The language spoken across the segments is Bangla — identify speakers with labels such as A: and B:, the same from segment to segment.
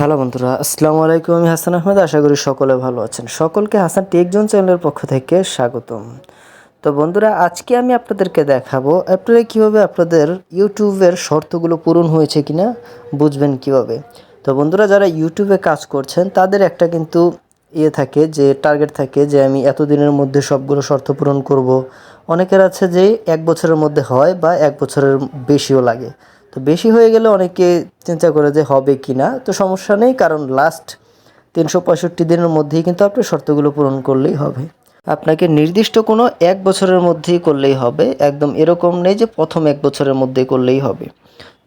A: হ্যালো বন্ধুরা, আসসালামু আলাইকুম। আমি হাসান আহমেদ, আশা করি সকলে ভালো আছেন। সকলকে হাসান টেকজন চ্যানেলের পক্ষ থেকে স্বাগতম। তো বন্ধুরা, আজকে আমি আপনাদেরকে দেখাবো আপনারা কীভাবে আপনাদের ইউটিউবের শর্তগুলো পূরণ হয়েছে কিনা, বুঝবেন কীভাবে। তো বন্ধুরা, যারা ইউটিউবে কাজ করছেন, তাদের একটা কিন্তু ইয়ে থাকে, যে টার্গেট থাকে, যে আমি এতদিনের মধ্যে সবগুলো শর্ত পূরণ করব। অনেকের আছে যে এক বছরের মধ্যে হয় বা এক বছরের বেশিও লাগে। তো বেশি হয়ে গেলে অনেকে চিন্তা করে যে হবে কি না। তো সমস্যা নেই, কারণ লাস্ট তিনশো পঁয়ষট্টি দিনের মধ্যেই কিন্তু আপনি শর্তগুলো পূরণ করলেই হবে। আপনাকে নির্দিষ্ট কোনো এক বছরের মধ্যেই করলেই হবে, একদম এরকম নেই যে প্রথম এক বছরের মধ্যে করলেই হবে।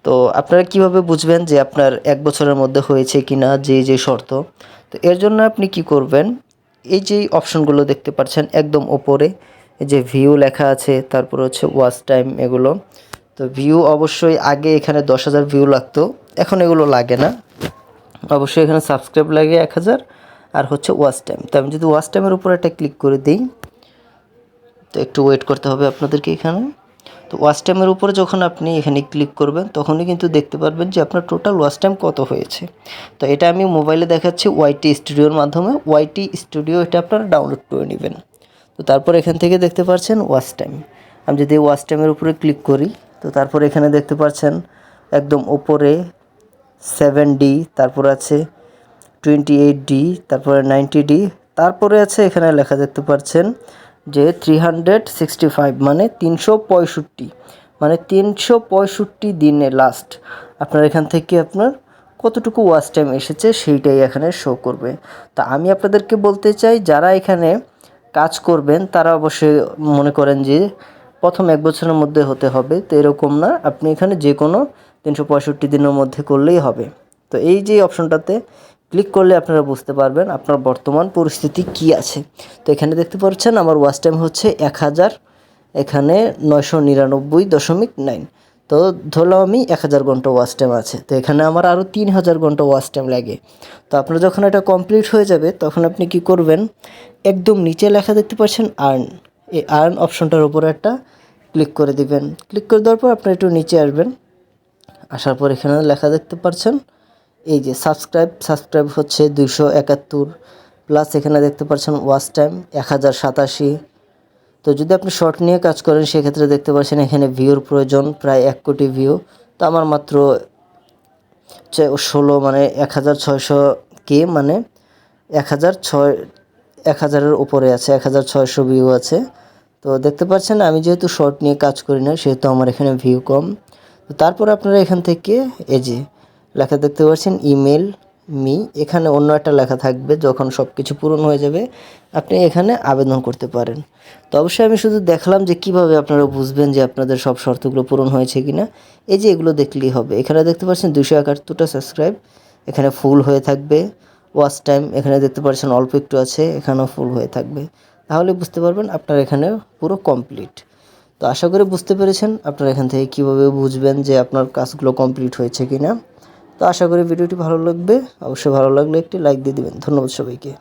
A: তো আপনারা কীভাবে বুঝবেন যে আপনার এক বছরের মধ্যে হয়েছে কি না, যে যে শর্ত? তো এর জন্য আপনি কি করবেন, এই যে অপশনগুলো দেখতে পাচ্ছেন একদম ওপরে যে ভিউ লেখা আছে, তারপর হচ্ছে ওয়াচ টাইম এগুলো। তো ভিউ অবশ্যই আগে এখানে দশ হাজার ভিউ লাগতো, এখন এগুলো লাগে না। অবশ্যই এখানে সাবস্ক্রাইব লাগে এক হাজার, আর হচ্ছে ওয়াচ টাইম তো আমি যদি ওয়াচ টাইমের উপর একটা ক্লিক করে দিই, তো একটু ওয়েট করতে হবে আপনাদেরকে এখানে। তো ওয়াচ টাইমের উপরে যখন আপনি এখানে ক্লিক করবেন, তখনই কিন্তু দেখতে পারবেন যে আপনার টোটাল ওয়াচ টাইম কত হয়েছে। তো এটা আমি মোবাইলে দেখাচ্ছি ওয়াইটি স্টুডিওর মাধ্যমে। ওয়াইটি স্টুডিও এটা আপনারা ডাউনলোড করে নেবেন। তো তারপর এখান থেকে দেখতে পাচ্ছেন ওয়াচ টাইম আমি যদি ওয়াচ টাইমের উপরে ক্লিক করি তো তারপর এখানে দেখতে পাচ্ছেন একদম ওপরে সেভেন ডি তারপর আছে টোয়েন্টি এইট ডি তারপরে নাইনটি ডি তারপরে আছে এখানে লেখা দেখতে পাচ্ছেন যে থ্রি হান্ড্রেড সিক্সটি ফাইভ মানে তিনশো পঁয়ষট্টি মানে তিনশো পঁয়ষট্টি দিনে লাস্ট আপনার এখান থেকে আপনার কতটুকু ওয়াচ টাইম এসেছে সেইটাই এখানে শো করবে। তা আমি আপনাদেরকে বলতে চাই, যারা এখানে কাজ করবেন, তারা অবশ্যই মনে করেন যে প্রথম এক বছরের মধ্যে হতে হবে, তো এরকম না। আপনি এখানে যে কোনো তিনশো পঁয়ষট্টি দিনের মধ্যে করলেই হবে। তো এই যে অপশনটাতে ক্লিক করলে আপনারা বুঝতে পারবেন আপনার বর্তমান পরিস্থিতি কি আছে। তো এখানে দেখতে পাচ্ছেন আমার ওয়াচ টাইম হচ্ছে এক হাজার, এখানে নয়শো নিরানব্বই দশমিক নাইন। তো ধরলাম আমি এক হাজার ঘণ্টা ওয়াচ টাইম আছে, তো এখানে আমার আরও তিন হাজার ঘণ্টা ওয়াচ টাইম লাগে। তো আপনার যখন এটা কমপ্লিট হয়ে যাবে, তখন আপনি কি করবেন? একদম নিচে লেখা দেখতে পাচ্ছেন আর্ন। এই আর্ন অপশনটার উপরে একটা ক্লিক করে দিবেন। ক্লিক করে দেওয়ার পর আপনার একটু নিচে আসবেন। আসার পর এখানে লেখা দেখতে পাচ্ছেন এই যে সাবস্ক্রাইব সাবস্ক্রাইব হচ্ছে দুইশো একাত্তর। প্লাস এখানে দেখতে পাচ্ছেন ওয়াচ টাইম এক হাজার সাতাশি। তো যদি আপনি শর্ট নিয়ে কাজ করেন, সেক্ষেত্রে দেখতে পাচ্ছেন এখানে ভিউর প্রয়োজন প্রায় এক কোটি ভিউ তো আমার মাত্র ষোলো মানে এক হাজার ছয়শো কে মানে এক হাজার ছয় এক হাজারের উপরে আছে, এক হাজার ছয়শো ভিউ আছে। তো দেখতে পাচ্ছেন, আমি যেহেতু শর্ট নিয়ে কাজ করি না, সেহেতু আমার এখানে ভিউ কম। তো তারপর আপনারা এখান থেকে, এই যে লেখা দেখতে পাচ্ছেন ইমেল মি এখানে অন্য একটা লেখা থাকবে, যখন সব কিছু পূরণ হয়ে যাবে, আপনি এখানে আবেদন করতে পারেন। তো অবশ্যই আমি শুধু দেখলাম যে কীভাবে আপনারা বুঝবেন যে আপনাদের সব শর্তগুলো পূরণ হয়েছে কিনা। এই যে এগুলো দেখলেই হবে। এখানে দেখতে পাচ্ছেন দুশো একাত্তরটা সাবস্ক্রাইব এখানে ফুল হয়ে থাকবে। ওয়াচ টাইম, এখানে দেখতে পাচ্ছেন অল্প একটু আছে, এখানেও ফুল হয়ে থাকবে। তাহলে বুঝতে পারবেন আপনার এখানে পুরো কমপ্লিট। তো আশা করি বুঝতে পেরেছেন আপনারা এখান থেকে কীভাবে বুঝবেন যে আপনার কাজগুলো কমপ্লিট হয়েছে কি না তো আশা করি ভিডিওটি ভালো লাগবে। অবশ্যই ভালো লাগলে একটি লাইক দিয়ে দেবেন। ধন্যবাদ সবাইকে।